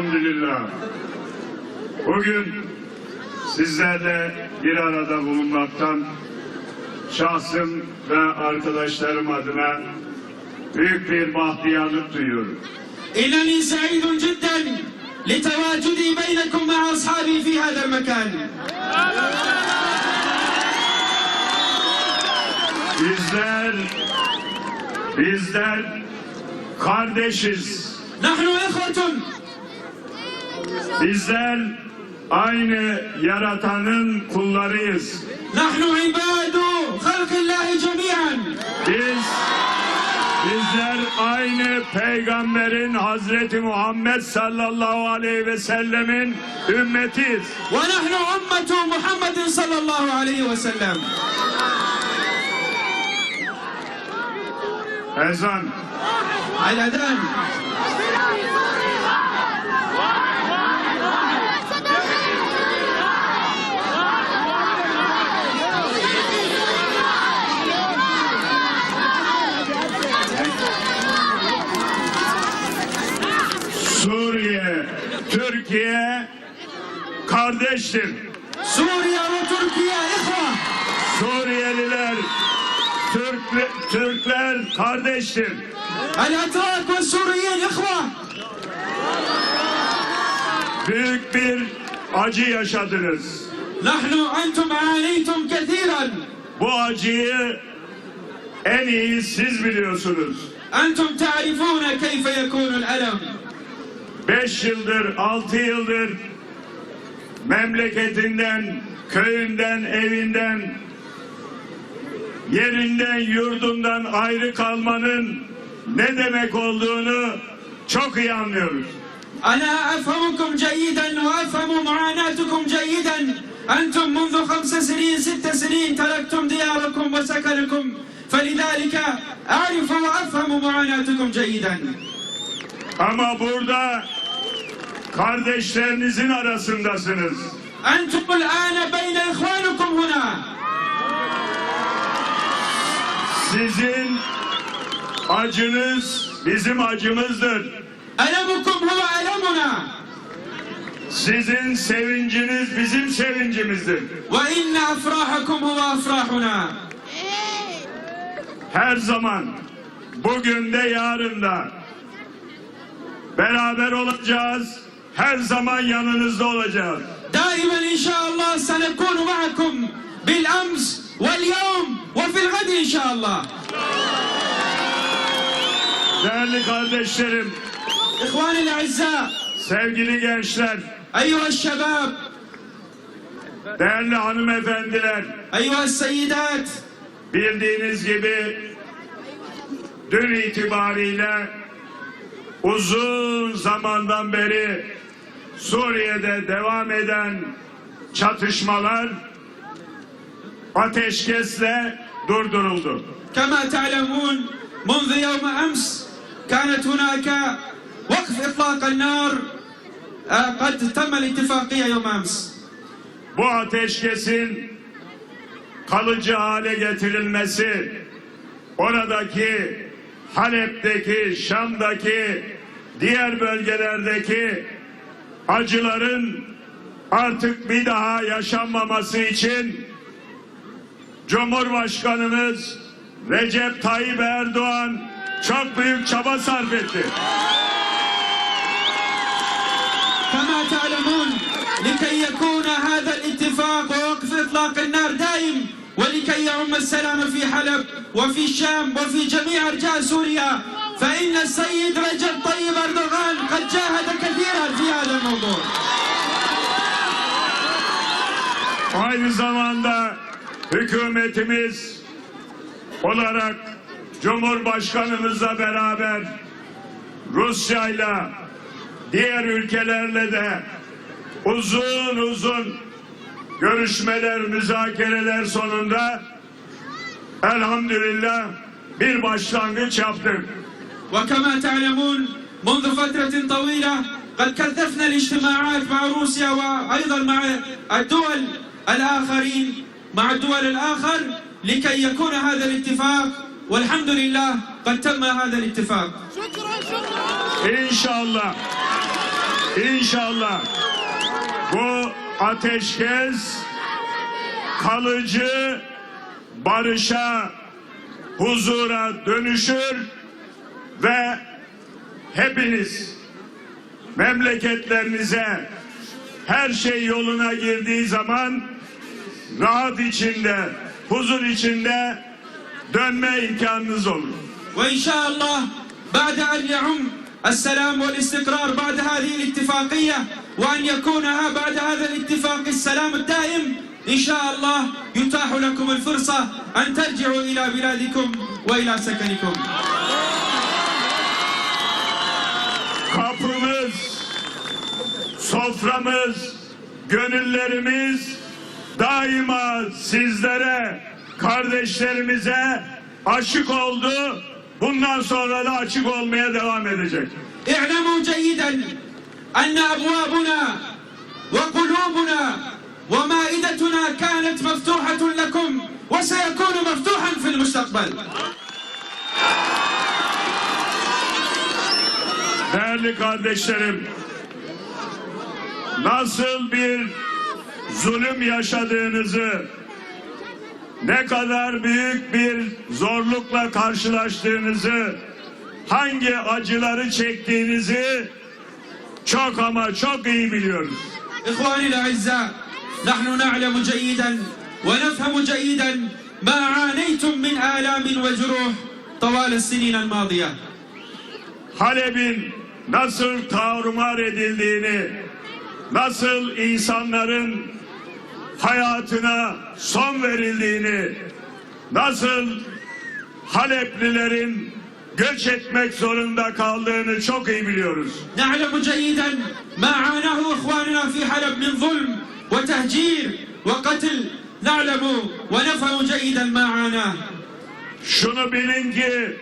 Elhamdülillah. Bugün sizlerle bir arada bulunmaktan şahsım ve arkadaşlarım adına büyük bir bahtiyarlık duyuyorum. İnanın sa'idun cidden litevacudi beynekum ve ashabi fi hadal mekan. Bizler bizler kardeşiz. Nahnu ihvatun Bizler aynı yaratanın kullarıyız. Nahnu ibadu halkillahi cemiyen. Biz bizler aynı peygamberin Hazreti Muhammed sallallahu aleyhi ve sellemin ümmetiyiz. Ve nahnu ummetu Muhammedin sallallahu aleyhi ve sellem. Ezan. Al ezan. Türkiye kardeştir. Suriyeli Türkiye ihvan. Suriyeliler Türk, Türkler kardeştir. El Atak ve Suriyeli ihvan. Büyük bir acı yaşadınız. Nahnu entum anitum kethiren. Bu acıyı en iyi siz biliyorsunuz. Entum ta'rifuna keyfe yekunul elem Beş yıldır, altı yıldır memleketinden, köyünden, evinden, yerinden, yurdundan ayrı kalmanın ne demek olduğunu çok iyi anlıyoruz. أنا أفهمكم جيدا وأفهم معاناتكم جيدا أنتم منذ خمس سنين ست سنين تركتم دياركم وسكنكم فلذلك أعرف وأفهم معاناتكم جيدا Ama burada kardeşlerinizin arasındasınız. أنتم الآن بين إخوانكم هنا Sizin acınız bizim acımızdır. ألمكم هو ألمنا Sizin sevinciniz bizim sevincimizdir. وإن أفراحكم هو أفراحنا Her zaman bugün de yarın da beraber olacağız. her zaman yanınızda olacağız. Daimen inşallah senekunu ma'akum bil amz vel yevm ve fil gadi inşallah. Değerli kardeşlerim, İhvanil azza, sevgili gençler, eyyuhel şebab, değerli hanımefendiler, eyyuhel seyyidat, bildiğiniz gibi dün itibariyle uzun zamandan beri Suriye'de devam eden çatışmalar ateşkesle durduruldu. كما تعلمون منذ يوم أمس كانت هناك وقف إطلاق النار آه، قد تم الاتفاقية يوم أمس Bu ateşkesin kalıcı hale getirilmesi oradaki Halep'teki, Şam'daki, diğer bölgelerdeki acıların artık bir daha yaşanmaması için Cumhurbaşkanımız Recep Tayyip Erdoğan çok büyük çaba sarf etti. كما تعلمون لكي يكون هذا الاتفاق ووقف إطلاق النار دائم ولكي يعم السلام في حلب وفي الشام وفي جميع أرجاء سوريا فإن السيد رجب طيب أردوغان قد جاهد كثيرا في هذا الموضوع Aynı zamanda hükümetimiz olarak Cumhurbaşkanımızla beraber Rusya'yla diğer ülkelerle de uzun uzun görüşmeler, müzakereler sonunda elhamdülillah bir başlangıç yaptık. وكما تعلمون منذ فترة طويلة قد كثفنا الاجتماعات مع روسيا وأيضا مع الدول الآخرين مع الدول الآخر لكي يكون هذا الاتفاق والحمد لله قد تم هذا الاتفاق. İnşallah İnşallah bu ateşkes kalıcı barışa, huzura dönüşür. ve hepiniz memleketlerinize her şey yoluna girdiği zaman rahat içinde, huzur içinde dönme imkanınız olur. وإن شاء الله بعد أن يعم السلام والاستقرار بعد هذه الاتفاقية وأن يكونها بعد هذا الاتفاق السلام الدائم إن شاء الله يتاح لكم الفرصة أن ترجعوا إلى بلادكم وإلى سكنكم soframız, gönüllerimiz daima sizlere, kardeşlerimize aşık oldu. Bundan sonra da açık olmaya devam edecek. اعلموا جيدا أن أبوابنا وقلوبنا ومائدتنا كانت مفتوحة لكم وسيكون مفتوحا في المستقبل Değerli kardeşlerim, nasıl bir zulüm yaşadığınızı, ne kadar büyük bir zorlukla karşılaştığınızı, hangi acıları çektiğinizi çok ama çok iyi biliyoruz. إخواني الأعزاء نحن نعلم جيدا ونفهم جيدا ما عانيتم من آلام وجروح طوال السنين الماضية Halep'in nasıl tarumar edildiğini, nasıl insanların hayatına son verildiğini, nasıl Haleplilerin göç etmek zorunda kaldığını çok iyi biliyoruz. نعلم جيدا ما عاناه إخواننا في حلب من ظلم وتهجير وقتل نعلم ونفهم جيدا ما عاناه Şunu bilin ki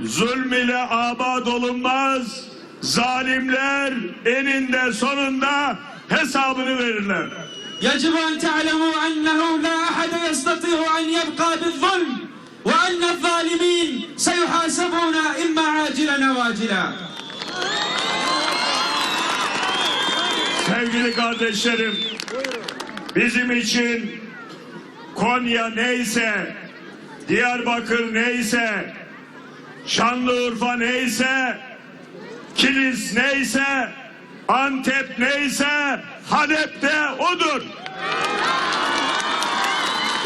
zulm ile abad olunmaz. Zalimler eninde sonunda hesabını verirler. يجب أن تعلموا أنه لا أحد يستطيع أن يبقى بالظلم وأن الظالمين سيحاسبون إما عاجلا أو آجلا Sevgili kardeşlerim, bizim için Konya neyse, Diyarbakır neyse, Şanlıurfa neyse, Kilis neyse, Antep neyse, Halep de odur.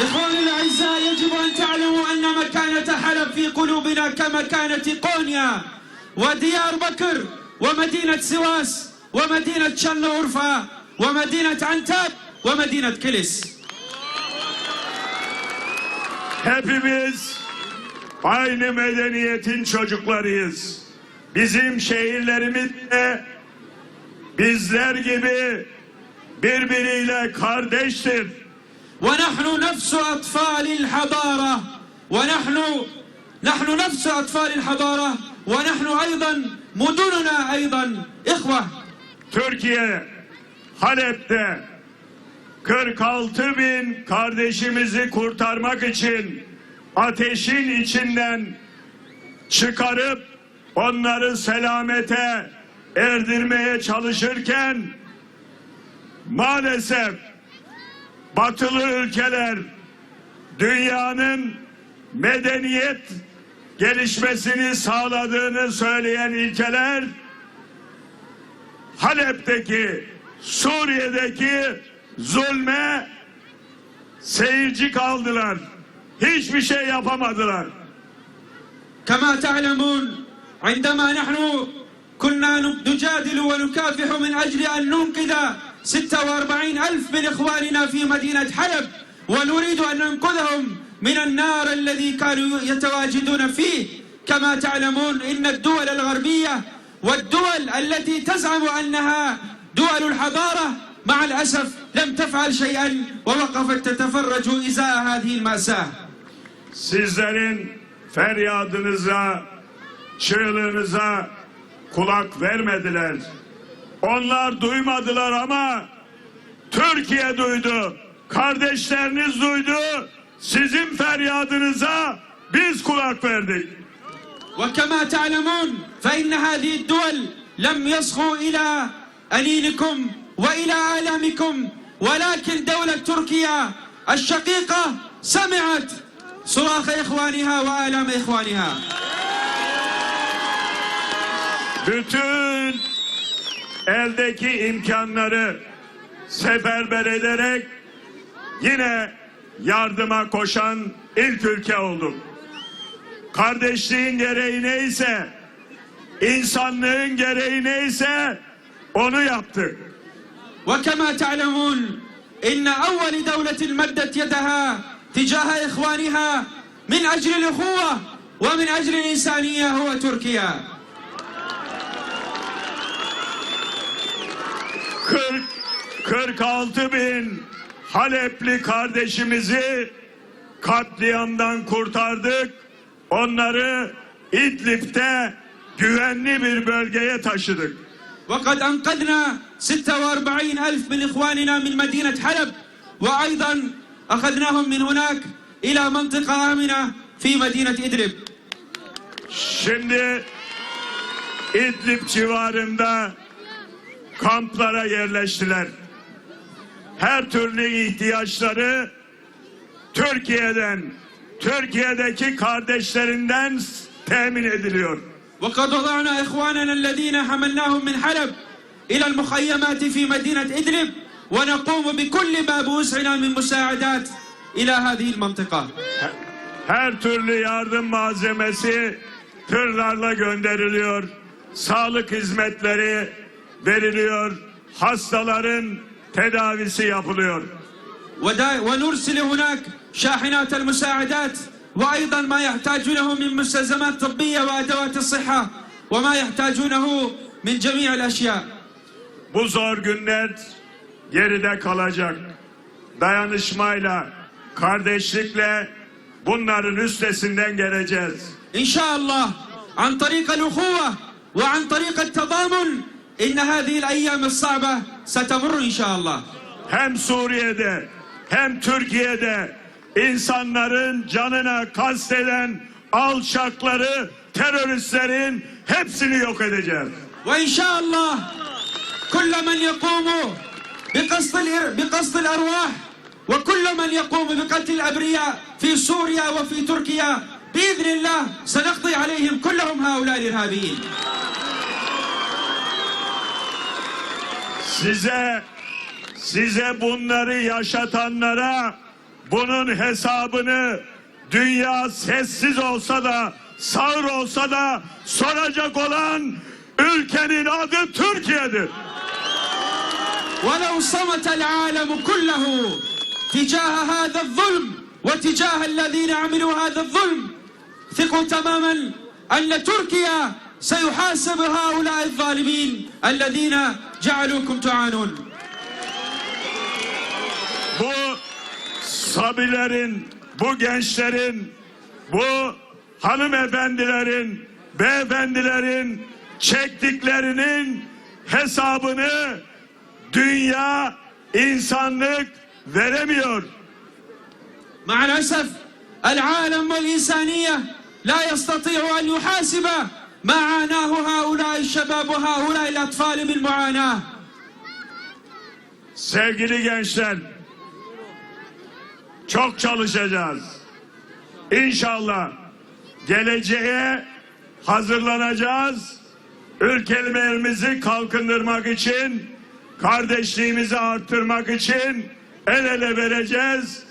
إخواني الأعزاء يجب أن تعلموا أن مكانة حلب في قلوبنا كمكانة قونيا وديار بكر ومدينة سواس ومدينة شنورفا ومدينة عنتاب ومدينة كلس Hepimiz aynı medeniyetin çocuklarıyız. Bizim şehirlerimiz de bizler gibi birbiriyle kardeştir. ونحن نفس أطفال الحضارة ونحن نحن نفس أطفال الحضارة ونحن أيضا مدننا أيضا إخوة Türkiye Halep'te 46 bin kardeşimizi kurtarmak için ateşin içinden çıkarıp onları selamete erdirmeye çalışırken maalesef batılı ülkeler dünyanın medeniyet gelişmesini sağladığını söyleyen ilkeler Halep'teki Suriye'deki zulme seyirci kaldılar. Hiçbir şey yapamadılar. Kema ta'lemun عندما نحن كنا نجادل ونكافح من أجل أن ننقذ 46 ألف من إخواننا في مدينة حلب ونريد أن ننقذهم من النار الذي كانوا يتواجدون فيه. كما تعلمون إن الدول الغربية والدول التي تزعم أنها دول الحضارة مع الأسف لم تفعل شيئا ووقفت تتفرج إزاء هذه المأساة. Sizlerin feryadınıza, çığlığınıza kulak vermediler. Onlar duymadılar ama Türkiye duydu. Kardeşleriniz duydu. Sizin feryadınıza biz kulak verdik. وكما تعلمون فإن هذه الدول لم يصغوا إلى أنينكم وإلى آلامكم ولكن دولة تركيا الشقيقة سمعت صراخ إخوانها وآلام إخوانها bütün eldeki imkanları seferber ederek yine yardıma koşan ilk ülke olduk. Kardeşliğin gereği neyse, insanlığın gereği neyse onu yaptık. وكما تعلمون إن أول دولة مدت يدها تجاه إخوانها من أجل الأخوة ومن أجل الإنسانية هو تركيا 46 bin Halepli kardeşimizi katliamdan kurtardık. Onları İdlib'de güvenli bir bölgeye taşıdık. وقد أنقذنا 46 ألف من إخواننا من مدينة حلب وأيضا أخذناهم من هناك إلى منطقة آمنة في مدينة إدلب Şimdi İdlib civarında kamplara yerleştiler. Her türlü ihtiyaçları Türkiye'den, Türkiye'deki kardeşlerinden temin ediliyor. وقد وضعنا إخواننا الذين حملناهم من حلب إلى المخيمات في مدينة إدلب ونقوم بكل ما بوسعنا من مساعدات إلى هذه المنطقة Her türlü yardım malzemesi tırlarla gönderiliyor. Sağlık hizmetleri veriliyor. Hastaların tedavisi yapılıyor. ودا- ونرسل هناك شاحنات المساعدات وأيضا ما يحتاجونه من مستلزمات طبية وأدوات الصحة وما يحتاجونه من جميع الأشياء Bu zor günler geride kalacak. Dayanışmayla, kardeşlikle bunların üstesinden geleceğiz. إن شاء الله عن طريق الأخوة وعن طريق التضامن إن هذه الأيام الصعبة ستمر إن شاء الله Hem Suriye'de hem Türkiye'de insanların canına kasteden alçakları, teröristlerin hepsini yok edeceğiz. وإن شاء الله كل من يقوم بقصد الإر- بقصد الأرواح وكل من يقوم بقتل الأبرياء في سوريا وفي تركيا بإذن الله سنقضي عليهم كلهم هؤلاء الإرهابيين Size size bunları yaşatanlara bunun hesabını dünya sessiz olsa da sağır olsa da soracak olan ülkenin adı Türkiye'dir. ولو صمت العالم كله تجاه هذا الظلم وتجاه الذين عملوا هذا الظلم ثقوا تماما أن تركيا سيحاسب هؤلاء الظالمين الذين جعلوكم تعانون Bu sabilerin, bu gençlerin, bu hanımefendilerin, beyefendilerin çektiklerinin hesabını dünya, insanlık veremiyor. مع الأسف العالم والإنسانية لا يستطيع أن يحاسب ما عاناه هؤلاء الشباب وهؤلاء الأطفال من معاناة Sevgili gençler, çok çalışacağız. İnşallah geleceğe hazırlanacağız. Ülkelerimizi kalkındırmak için, kardeşliğimizi arttırmak için el ele vereceğiz.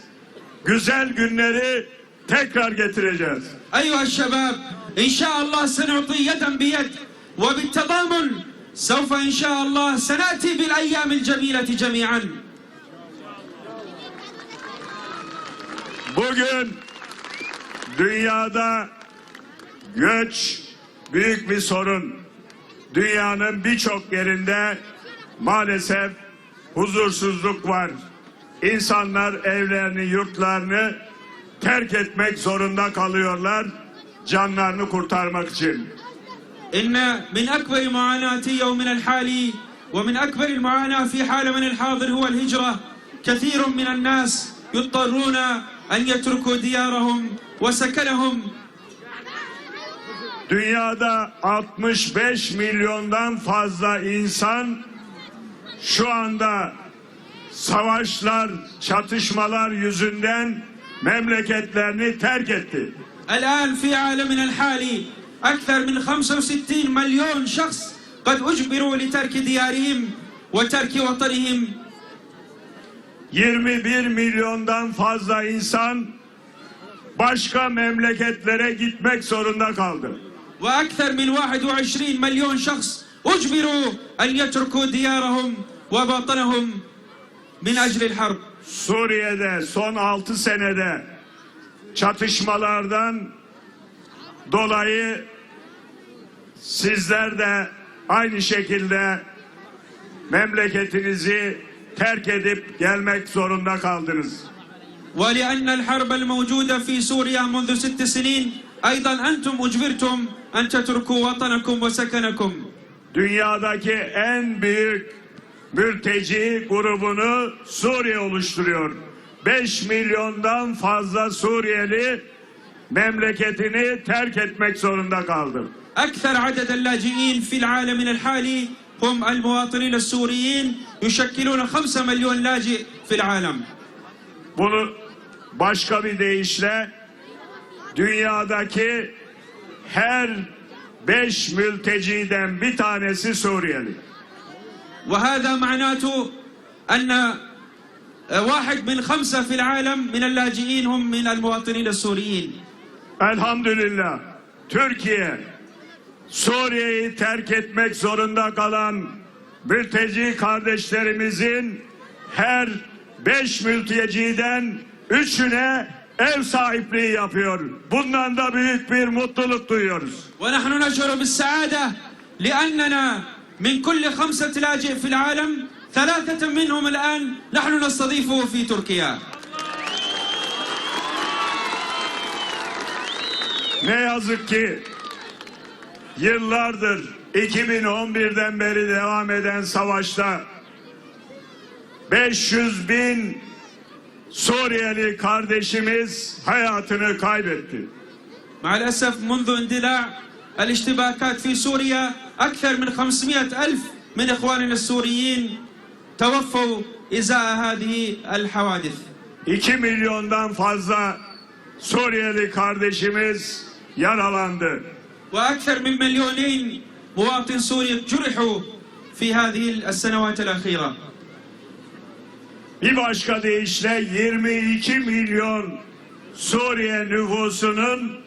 Güzel günleri tekrar getireceğiz. أيها الشباب إن شاء الله سنعطي يدا بيد وبالتضامن سوف إن شاء الله سنأتي بالأيام الجميلة جميعا Bugün dünyada göç büyük bir sorun. Dünyanın birçok yerinde maalesef huzursuzluk var. İnsanlar evlerini, yurtlarını terk etmek zorunda kalıyorlar canlarını kurtarmak için. إن من أكبر معاناة يومنا الحالي ومن أكبر المعاناة في حالنا الحاضر هو الهجرة كثير من الناس يضطرون أن يتركوا ديارهم وسكنهم Dünyada 65 milyondan fazla insan şu anda savaşlar, çatışmalar yüzünden memleketlerini terk etti. الآن في عالمنا الحالي أكثر من 65 مليون شخص قد أجبروا لترك ديارهم وترك وطنهم 21 milyondan fazla insan başka memleketlere gitmek zorunda kaldı. وأكثر من 21 مليون شخص أجبروا أن يتركوا ديارهم ووطنهم من أجل الحرب Suriye'de son 6 senede çatışmalardan dolayı sizler de aynı şekilde memleketinizi terk edip gelmek zorunda kaldınız. ولأن الحرب الموجودة في سوريا منذ ست سنين أيضا أنتم أجبرتم أن تتركوا وطنكم وسكنكم Dünyadaki en büyük mülteci grubunu Suriye oluşturuyor. 5 milyondan fazla Suriyeli memleketini terk etmek zorunda kaldı. أكثر عدد اللاجئين في العالم الحالي هم المواطنين السوريين يشكلون خمسة مليون لاجئ في العالم Bunu başka bir deyişle dünyadaki her 5 mülteciden bir tanesi Suriyeli. وهذا معناته أن واحد من خمسة في العالم من اللاجئين هم من المواطنين السوريين Elhamdülillah Türkiye Suriye'yi terk etmek zorunda kalan mülteci kardeşlerimizin her beş mülteciden üçüne ev sahipliği yapıyor. Bundan da büyük bir mutluluk duyuyoruz. ونحن نشعر بالسعادة لأننا من كل خمسة لاجئ في العالم ثلاثة منهم الآن نحن نستضيفه في تركيا Ne yazık ki yıllardır 2011'den beri devam eden savaşta 500 bin Suriyeli kardeşimiz hayatını kaybetti. مع الأسف منذ اندلاع الاشتباكات في سوريا أكثر من 500 ألف من إخواننا السوريين tevaffav izâ hâdihi el havadis. 2 milyondan fazla Suriyeli kardeşimiz yaralandı. Ve ekser min milyoneyn muvatin Suriye cürhu fi hâdihi senevatel akhira. Bir başka deyişle 22 milyon Suriye nüfusunun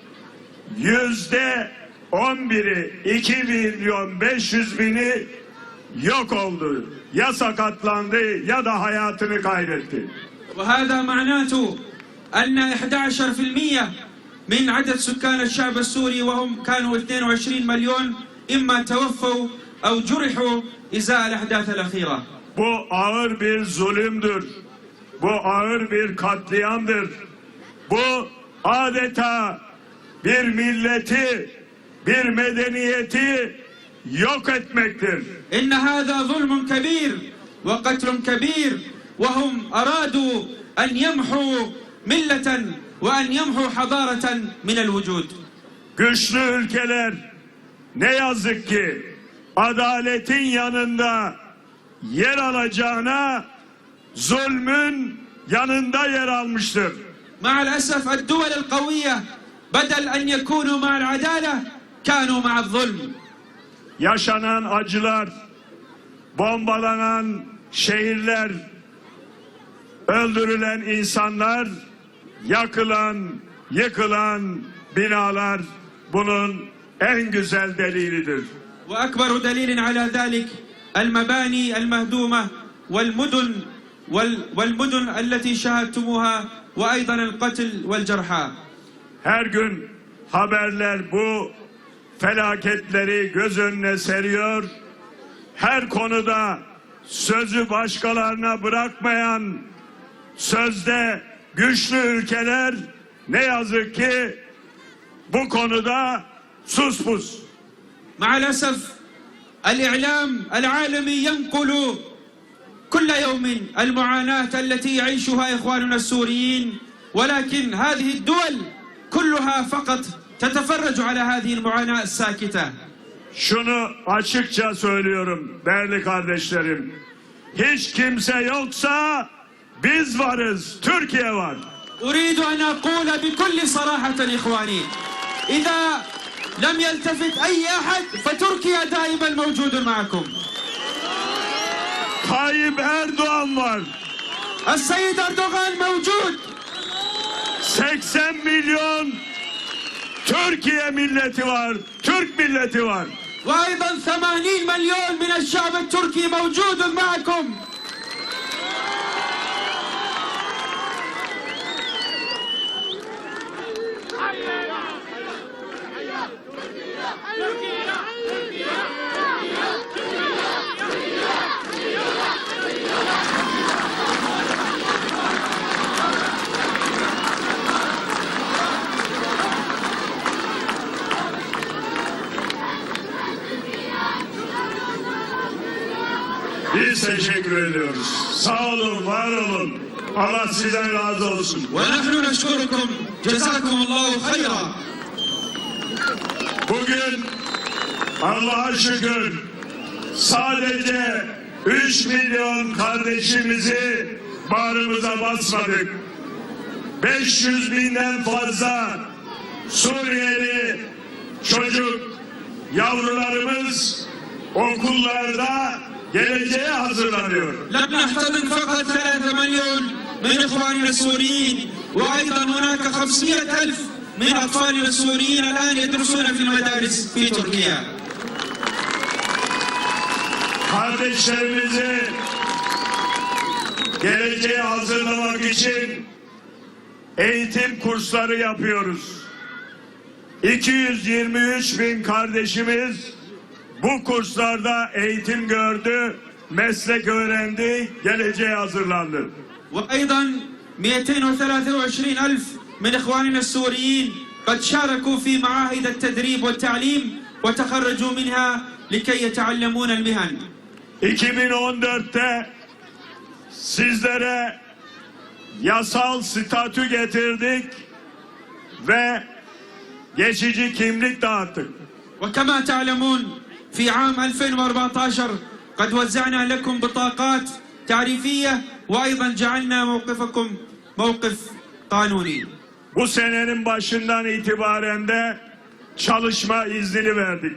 yüzde 11'i 2 milyon 500 bini yok oldu Ya sakatlandı ya da hayatını kaybetti. وهذا معناته أن 11% من عدد سكان الشعب السوري وهم كانوا 22 مليون إما توفوا أو جرحوا إزاء الأحداث الأخيرة Bu ağır bir zulümdür. Bu ağır bir katliamdır. Bu adeta bir milleti, bir medeniyeti yok etmektir. إن هذا ظلم كبير وقتل كبير وهم أرادوا أن يمحوا ملة وأن يمحوا حضارة من الوجود Güçlü ülkeler ne yazık ki adaletin yanında yer alacağına zulmün yanında yer almıştır. مع الأسف الدول القوية بدل أن يكونوا مع العدالة كانوا مع الظلم yaşanan acılar, bombalanan şehirler, öldürülen insanlar, yakılan, yıkılan binalar bunun en güzel delilidir. Ve ekberu delilin ala zalik el mebani el mehdume vel mudun vel mudun elleti şehadtumuha ve aydan el katil vel cerha. Her gün haberler bu felaketleri göz önüne seriyor. Her konuda sözü başkalarına bırakmayan sözde güçlü ülkeler ne yazık ki bu konuda sus pus. مع الأسف الإعلام العالمي ينقل كل يوم المعاناة التي يعيشها إخواننا السوريين ولكن هذه الدول كلها فقط تتفرج على هذه المعاناة الساكتة Şunu açıkça söylüyorum değerli kardeşlerim. hiç kimse yoksa biz varız. Türkiye var. أريد أن أقول بكل صراحة إخواني إذا لم يلتفت أي أحد فتركيا دائما موجود معكم Tayyip Erdoğan var. السيد أردوغان موجود 80 milyon Türkiye milleti var. Türk milleti var. وأيضا 80 مليون من الشعب التركي موجود معكم teşekkür ediyoruz. Sağ olun, var olun. Allah sizden razı olsun. Ve nahnu neşkurukum. Cezakumullahu hayra. Bugün Allah'a şükür sadece 3 milyon kardeşimizi bağrımıza basmadık. 500 binden fazla Suriyeli çocuk yavrularımız okullarda geleceğe hazırlanıyor. لم نحتضن فقط ثلاثة مليون من إخواننا السوريين وأيضا هناك خمسمائة ألف من أطفالنا السوريين الآن يدرسون في المدارس في تركيا Kardeşlerimizi geleceğe hazırlamak için eğitim kursları yapıyoruz. 223 bin kardeşimiz bu kurslarda eğitim gördü, meslek öğrendi, geleceğe hazırlandı. وأيضا 223 ألف من إخواننا السوريين قد شاركوا في معاهد التدريب والتعليم وتخرجوا منها لكي يتعلمون المهن 2014'te sizlere yasal statü getirdik ve geçici kimlik dağıttık. وكما تعلمون في عام 2014 قد وزعنا لكم بطاقات تعريفية وأيضا جعلنا موقفكم موقف قانوني Bu senenin başından itibaren de çalışma iznini verdik.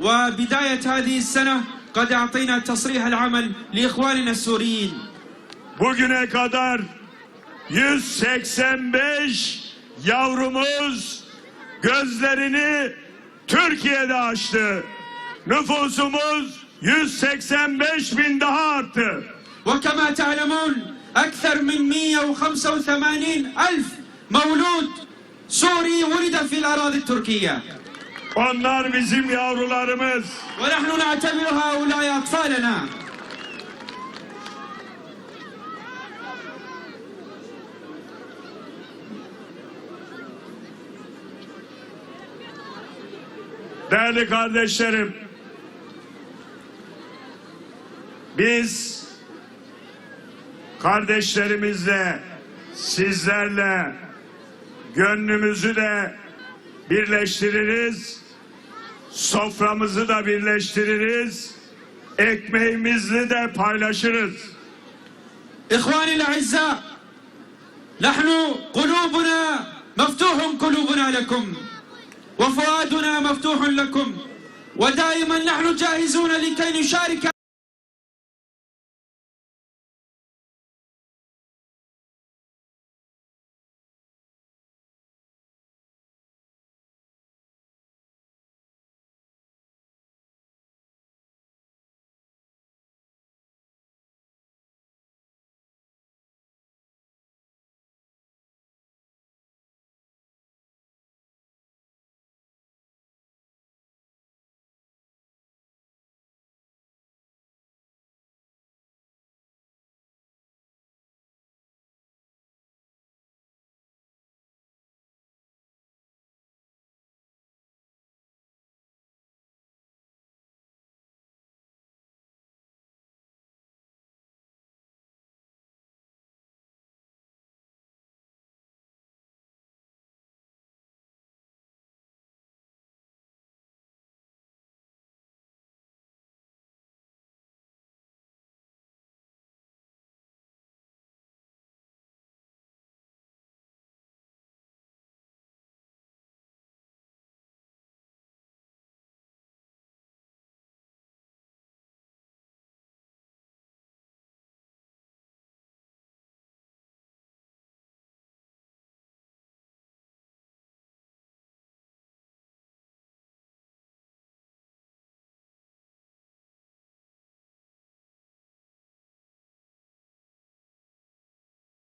وبداية هذه السنة قد أعطينا تصريح العمل لإخواننا السوريين Bugüne kadar 185 yavrumuz gözlerini Türkiye'de açtı. Nüfusumuz 185 bin daha arttı. وكما تعلمون أكثر من 185 ألف مولود سوري ولد في الأراضي التركية Onlar bizim yavrularımız. ونحن نعتبر هؤلاء أطفالنا Değerli kardeşlerim, Biz kardeşlerimizle, sizlerle gönlümüzü de birleştiririz, soframızı da birleştiririz, ekmeğimizi de paylaşırız. İhvanil azza, nahnu kulubuna meftuhun kulubuna lekum ve fuaduna meftuhun lekum ve daimen nahnu cahizun likey nüşarike